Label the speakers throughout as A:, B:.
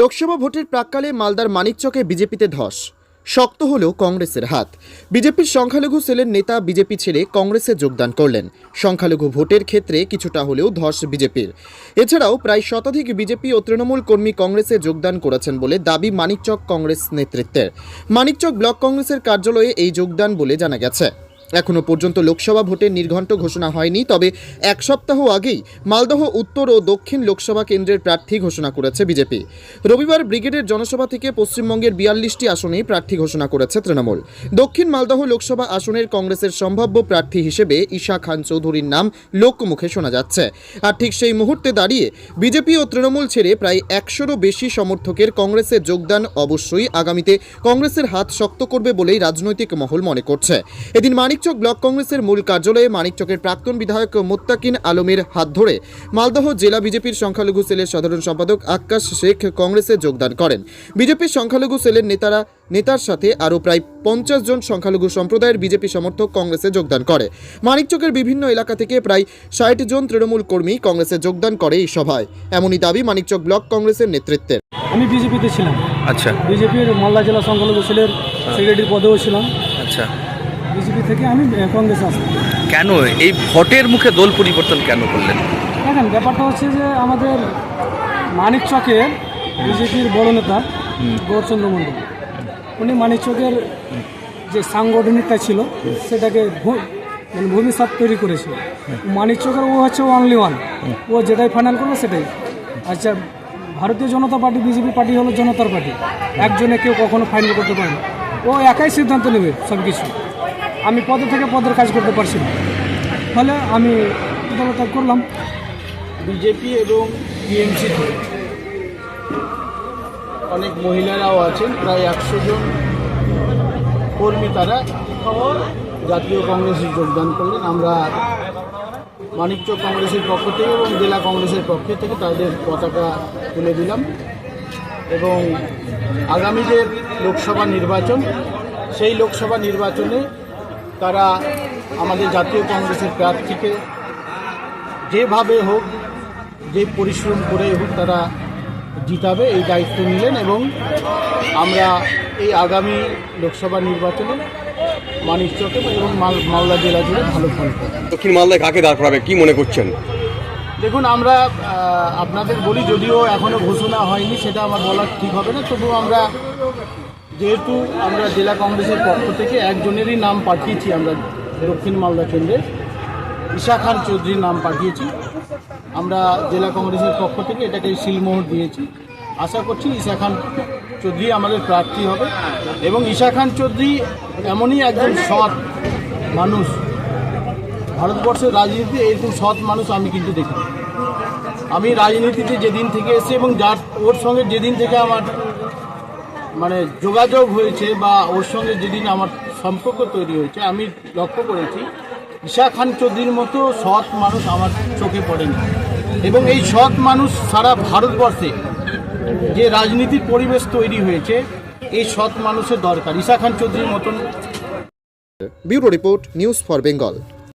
A: লোকসভা ভোটের প্রাককালে মালদার মানিকচকে বিজেপিতে ধস। শক্ত হল কংগ্রেসের হাত। বিজেপির সংখ্যালঘু সেলের নেতা বিজেপি ছেড়ে কংগ্রেসে যোগদান করলেন। সংখ্যালঘু ভোটের ক্ষেত্রে কিছুটা হলেও ধস বিজেপির। এছাড়াও প্রায় শতাধিক বিজেপি ও তৃণমূল কর্মী কংগ্রেসে যোগদান করেছেন বলে দাবি মানিকচক কংগ্রেস নেতৃত্বের। মানিকচক ব্লক কংগ্রেসের কার্যালয়ে এই যোগদান বলে জানা গেছে। এখনও পর্যন্ত লোকসভা ভোটের নির্ঘণ্ট ঘোষণা হয়নি, তবে এক সপ্তাহ আগেই মালদহ, উত্তর ও দক্ষিণ লোকসভা কেন্দ্রের প্রার্থী ঘোষণা করেছে বিজেপি। রবিবার ব্রিগেডের জনসভা থেকে পশ্চিমবঙ্গের বিয়াল্লিশটি আসনেই প্রার্থী ঘোষণা করেছে তৃণমূল। দক্ষিণ মালদহ লোকসভা আসনের কংগ্রেসের সম্ভাব্য প্রার্থী হিসেবে ঈশা খান চৌধুরীর নাম লোকমুখে শোনা যাচ্ছে। আর ঠিক সেই মুহূর্তে দাঁড়িয়ে বিজেপি ও তৃণমূল ছেড়ে প্রায় একশোরও বেশি সমর্থকের কংগ্রেসে যোগদান অবশ্যই আগামীতে কংগ্রেসের হাত শক্ত করবে বলেই রাজনৈতিক মহল মনে করছে। এদিন মানিকচক ব্লক কংগ্রেসের মূল কার্যালয়ে মানিকচকের প্রাক্তন বিধায়ক মোত্তাকিন আলমের হাত ধরে মালদহ জেলা বিজেপির সংখ্যালঘু সেলের সাধারণ সম্পাদক আক্কাশ শেখ কংগ্রেসে যোগদান করেন। বিজেপির সংখ্যালঘু সেলের নেতারা নেতার সাথে আরও প্রায় পঞ্চাশ জন সংখ্যালঘু সম্প্রদায়ের বিজেপি সমর্থক কংগ্রেসে যোগদান করে। মানিকচকের বিভিন্ন এলাকা থেকে প্রায় ষাট জন তৃণমূল কর্মী কংগ্রেসে যোগদান করে এই সভায়। এমনই দাবি মানিকচক ব্লক কংগ্রেসের নেতৃত্বের।
B: আমি বিজেপিতে ছিলাম।
C: আচ্ছা।
B: বিজেপির মালদা জেলা সংখ্যালঘু সেলের সেক্রেটারি পদেও ছিলাম।
C: আচ্ছা।
B: বিজেপি থেকে আমি কংগ্রেস আসতাম
C: কেন? এই ভোটের মুখে দল পরিবর্তন কেন করলেন?
B: দেখেন ব্যাপারটা হচ্ছে যে আমাদের মানিক চকের বিজেপির বড় নেতা গৌরচন্দ্র মণ্ডল উনি মানিক চকের যে সাংগঠনিকটা ছিল সেটাকে মানে ভূমিসাত তৈরি করেছিল। মানিক চকের ও হচ্ছে অনলি ওয়ান ও যেটাই ফাইনাল করবে সেটাই। আচ্ছা ভারতীয় জনতা পার্টি বিজেপি পার্টি হলো জনতার পার্টি। একজনে কেউ কখনো ফাইনাল করতে পারে না। ও একাই সিদ্ধান্ত নেবে সব কিছু আমি পদে থেকে পদের কাজ করতে পারছি না। ফলে আমি দলত্যাগ করলাম।
D: বিজেপি এবং টিএমসি অনেক মহিলারাও আছেন, প্রায় একশো জন কর্মী তারা জাতীয় কংগ্রেসে যোগদান করলেন। আমরা মানিকচক কংগ্রেসের পক্ষ থেকে এবং জেলা কংগ্রেসের পক্ষ থেকে তাদের পতাকা তুলে দিলাম এবং আগামী যে লোকসভা নির্বাচন, সেই লোকসভা নির্বাচনে তারা আমাদের জাতীয় কংগ্রেসের প্রার্থীকে যেভাবে হোক যে পরিশ্রম করে হোক তারা জিতাবে এই দায়িত্ব নিলেন এবং আমরা এই আগামী লোকসভা নির্বাচনে মানিক মানিকচকে এবং মাল মালদা জেলা জুড়ে ভালো ফল
E: দক্ষিণ মালদায় কাকে দাঁড় করাবে? কি মনে করছেন?
D: দেখুন আমরা আপনাদের বলি যদিও এখনও ঘোষণা হয়নি সেটা আমার বলা ঠিক হবে না তবু আমরা যেহেতু আমরা জেলা কংগ্রেসের পক্ষ থেকে একজনেরই নাম পাঠিয়েছি আমরা দক্ষিণ মালদা কেন্দ্রে ঈশা খান চৌধুরীর নাম পাঠিয়েছি। আমরা জেলা কংগ্রেসের পক্ষ থেকে এটাকে শিলমোহর দিয়েছি। আশা করছি ঈশা খান চৌধুরী আমাদের প্রার্থী হবে এবং ঈশা খান চৌধুরী এমনই একজন সৎ মানুষ। ভারতবর্ষের রাজনীতিতে এরকম সৎ মানুষ আমি কিন্তু দেখি আমি রাজনীতিতে যেদিন থেকে এসেছি এবং যার ওর সঙ্গে যেদিন থেকে আমার মানে যোগাযোগ হয়েছে বা ওর সঙ্গে যেদিন আমার সম্পর্ক তৈরি হয়েছে, আমি লক্ষ্য করেছি, ঈশা খান চৌধুরীর মতো সৎ মানুষ আমার চোখে পড়েনি। এবং এই সৎ মানুষ সারা ভারতবর্ষে যে রাজনীতির পরিবেশ তৈরি হয়েছে, এই সৎ মানুষের দরকার। ঈশা খান চৌধুরীর মতন
A: bureau report, news for Bengal.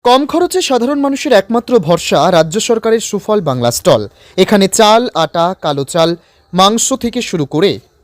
A: কম খরচে সাধারণ মানুষের একমাত্র ভরসা রাজ্য সরকারের সুফল বাংলা স্টল। এখানে চাল, আটা, কালো চাল, মাংস থেকে শুরু করে